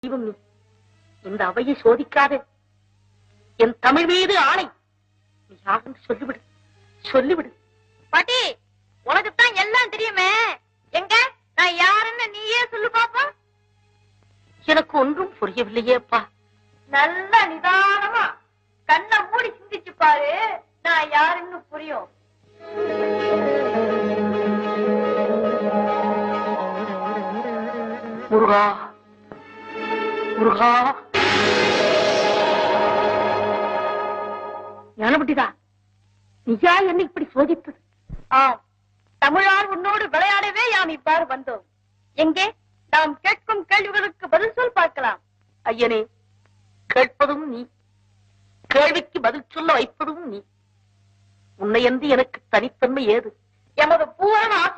தெய்வம் இந்த அவையை சோதிக்காதே. என் தமிழ் மீது ஆணை. நீ யாருன்னு சொல்லிவிடு. சொல்லிவிடு. பாட்டி உனக்கு தான் எல்லாம் தெரியுமே. எங்க? நான் யாருன்னு நீயே சொல்லு பாப்போம் எனக்கு ஒன்றும் புரியவில்லையேப்பா. நல்ல நிதானமா கண்ணை மூடி சிந்திச்சு பாரு. நான் யாருன்னு புரியும். முருகா முருகா. ஞானபட்டிதா நீயா என்ன இப்படி சோதித்தது? ஆம் தமிழால் உன்னோடு விளையாடவே யாம் இவ்வாறு வந்தோம்? எங்கே? நாம் கேட்கும் கேள்விகளுக்கு பதில் சொல் பார்க்கலாம். ஐயனே கேட்பதும் நீ கேள்விக்கு பதில் சொல்ல வைப்பதும் நீ. உன்னையன்று எனக்கு தனித்தன்மை ஏது? எமது பூரண ஆசிகளை